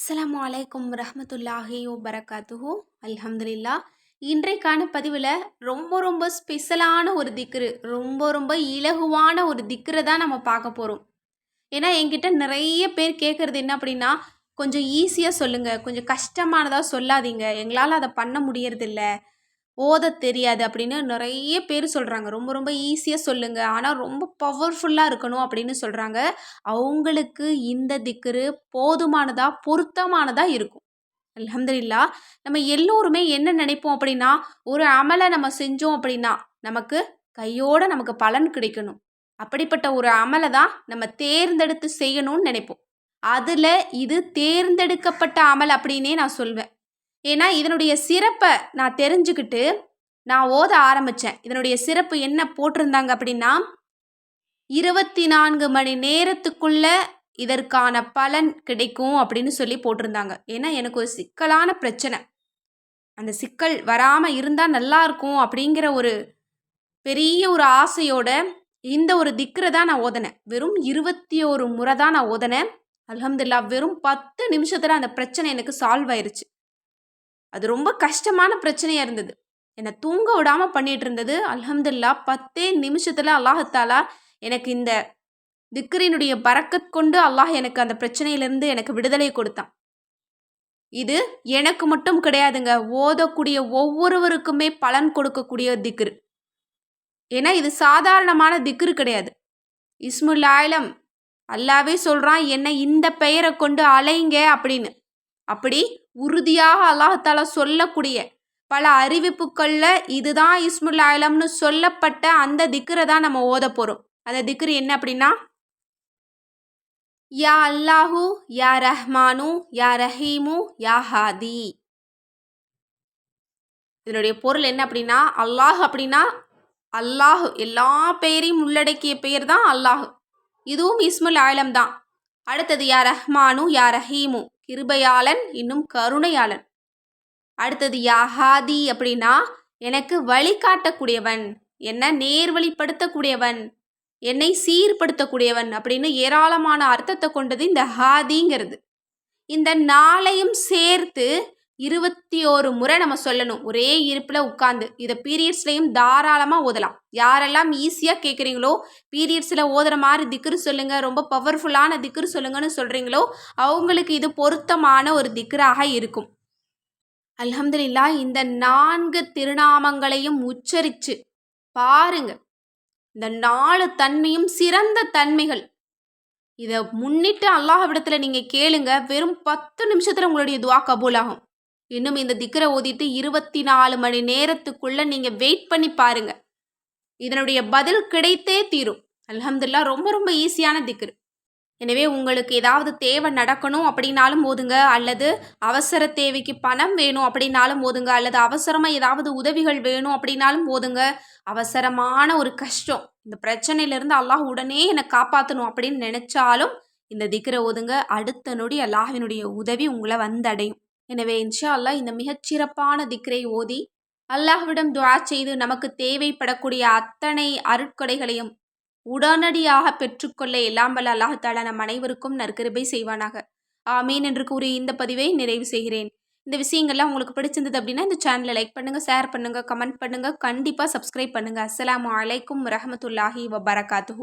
அஸ்ஸலாமு அலைக்கும் ரஹமத்துல்லாஹி வபரகாத்துஹு. அல்ஹம்துலில்லா. இன்றைக்கான பதிவில் ரொம்ப ரொம்ப ஸ்பெஷலான ஒரு திக்ரு ரொம்ப ரொம்ப இலகுவான ஒரு திக்ரை தான் நம்ம பார்க்க போகிறோம் ஏன்னா என்கிட்ட நிறைய பேர் கேட்குறது என்ன அப்படின்னா கொஞ்சம் ஈஸியாக சொல்லுங்கள் கொஞ்சம் கஷ்டமானதாக சொல்லாதீங்க. எங்களால் அதை பண்ண முடியறதில்ல. ஓத தெரியாது அப்படின்னு நிறைய பேர் சொல்கிறாங்க ரொம்ப ரொம்ப ஈஸியாக சொல்லுங்கள் ஆனால் ரொம்ப பவர்ஃபுல்லாக இருக்கணும் அப்படின்னு சொல்கிறாங்க அவங்களுக்கு இந்த திக்ரு போதுமானதாக பொருத்தமானதாக இருக்கும். அலமதுல்லா நம்ம எல்லோருமே என்ன நினைப்போம் அப்படின்னா ஒரு அமலை நம்ம செஞ்சோம் அப்படின்னா நமக்கு கையோட நமக்கு பலன் கிடைக்கணும். அப்படிப்பட்ட ஒரு அமலை தான் நம்ம தேர்ந்தெடுத்து செய்யணும்னு நினைப்போம். அதில் இது தேர்ந்தெடுக்கப்பட்ட அமல் அப்படின்னே நான் சொல்வேன். ஏன்னா இதனுடைய சிறப்பை நான் தெரிஞ்சுக்கிட்டு நான் ஓத ஆரம்பித்தேன் இதனுடைய சிறப்பு என்ன போட்டிருந்தாங்க அப்படின்னா இருபத்தி நான்கு மணி நேரத்துக்குள்ள இதற்கான பலன் கிடைக்கும் அப்படின்னு சொல்லி போட்டிருந்தாங்க. ஏன்னா எனக்கு ஒரு சிக்கலான பிரச்சனை. அந்த சிக்கல் வராமல் இருந்தால் நல்லா இருக்கும் அப்படிங்கிற ஒரு பெரிய ஒரு ஆசையோட இந்த ஒரு திக்கரை தான் நான் ஓதனேன். வெறும் இருபத்தி ஒரு முறை தான் நான் ஓதனேன். அலமதுல்லா வெறும் பத்து நிமிஷத்தில் அந்த பிரச்சனை எனக்கு சால்வ் ஆயிருச்சு. அது ரொம்ப கஷ்டமான பிரச்சனையாக இருந்தது. என்னை தூங்க விடாமல் பண்ணிகிட்டு இருந்தது. அலமதுல்லா பத்தே நிமிஷத்தில் அல்லாஹத்தாலா எனக்கு இந்த திக்ரினுடைய பறக்கத் கொண்டு அல்லாஹ் எனக்கு அந்த பிரச்சனையிலேருந்து எனக்கு விடுதலை கொடுத்தான். இது எனக்கு மட்டும் கிடையாதுங்க. ஓதக்கூடிய ஒவ்வொருவருக்குமே பலன் கொடுக்கக்கூடிய திக்ரு. ஏன்னா இது சாதாரணமான திக்ரு கிடையாது. இஸ்முல் ஆயிலம் அல்லாவே சொல்கிறான் என்னை இந்த பெயரை கொண்டு அலைங்க அப்படின்னு. அப்படி உறுதியாக அல்லாஹால சொல்லக்கூடிய பல அறிவிப்புகளில் இதுதான் இஸ்முல் ஆலம்னு சொல்லப்பட்ட அந்த திக்கரை தான் நம்ம ஓத போகிறோம் அந்த திக்ரு என்ன அப்படின்னா யா அல்லாஹூ யா ரஹ்மானு யா ரஹீமு யா ஹாதி. இதனுடைய பொருள் என்ன அப்படின்னா அல்லாஹ் அப்படின்னா அல்லாஹ் எல்லா பெயரையும் உள்ளடக்கிய பெயர் தான் அல்லாஹ். இதுவும் இஸ்முல் ஆயிலம் தான். அடுத்தது யா ரஹ்மானு யா ரஹீமு. கிருபையாளன் இன்னும் கருணையாளன். அடுத்தது யாஹாதி அப்படின்னா எனக்கு வழிகாட்டக்கூடியவன் என்ன நேர்வழிப்படுத்தக்கூடியவன் என்னை சீர்படுத்தக்கூடியவன் அப்படின்னு ஏராளமான அர்த்தத்தை கொண்டது இந்த ஹாதிங்கிறது. இந்த நாளையும் சேர்த்து இருபத்தி ஒரு முறை நம்ம சொல்லணும். ஒரே இருப்பில் உட்காந்து இதை பீரியட்ஸ்லையும் தாராளமாக ஓதலாம். யாரெல்லாம் ஈஸியாக கேட்குறீங்களோ பீரியட்ஸில் ஓதுற மாதிரி திக்ரு சொல்லுங்கள் ரொம்ப பவர்ஃபுல்லான திக்ரு சொல்லுங்கன்னு சொல்கிறீங்களோ அவங்களுக்கு இது பொருத்தமான ஒரு திக்ராக இருக்கும். அலமதுல்லா இந்த நான்கு திருநாமங்களையும் உச்சரித்து பாருங்க. இந்த நாலு தன்மையும் சிறந்த தன்மைகள். இதை முன்னிட்டு அல்லாஹ் விடத்தில் நீங்கள் கேளுங்க. வெறும் பத்து நிமிஷத்தில் உங்களுடைய துவா கபூலாகும். இன்னும் இந்த திக்கரை ஓதிட்டு இருபத்தி நாலு மணி நேரத்துக்குள்ளே நீங்கள் வெயிட் பண்ணி பாருங்கள் இதனுடைய பதில் கிடைத்தே தீரும். அலமதுல்லா ரொம்ப ரொம்ப ஈஸியான திக்ரு எனவே உங்களுக்கு ஏதாவது தேவை நடக்கணும் அப்படின்னாலும் போதுங்க அல்லது அவசர தேவைக்கு பணம் வேணும் அப்படின்னாலும் போதுங்க அல்லது அவசரமாக ஏதாவது உதவிகள் வேணும் அப்படின்னாலும் போதுங்க அவசரமான ஒரு கஷ்டம். இந்த பிரச்சனையிலேருந்து அல்லாஹ் உடனே என்னை காப்பாற்றணும் அப்படின்னு நினச்சாலும் இந்த திக்கரை ஓதுங்க. அடுத்த நொடி அல்லாஹினுடைய உதவி உங்களை வந்தடையும். எனவே இன்ஷா அல்லாஹ் இந்த மிகச்சிறப்பான திக்ரை ஓதி அல்லாஹ்விடம் துவா செய்து நமக்கு தேவைப்படக்கூடிய அத்தனை அருட்கொடைகளையும் உடனடியாக பெற்றுக்கொள்ள எல்லாம் வல்ல அல்லாஹாலா நம் அனைவருக்கும் நற்கருபை செய்வானாக. ஆமீன் என்று கூறி இந்த பதிவை நிறைவு செய்கிறேன். இந்த விஷயங்கள்லாம் உங்களுக்கு பிடிச்சிருந்தது அப்படின்னா இந்த சேனலை லைக் பண்ணுங்கள் ஷேர் பண்ணுங்கள் கமெண்ட் பண்ணுங்கள் கண்டிப்பாக சப்ஸ்கிரைப் பண்ணுங்கள் அஸ்லாம் வலைக்கம் ரஹமத்துல்லாஹி வபரகாத்து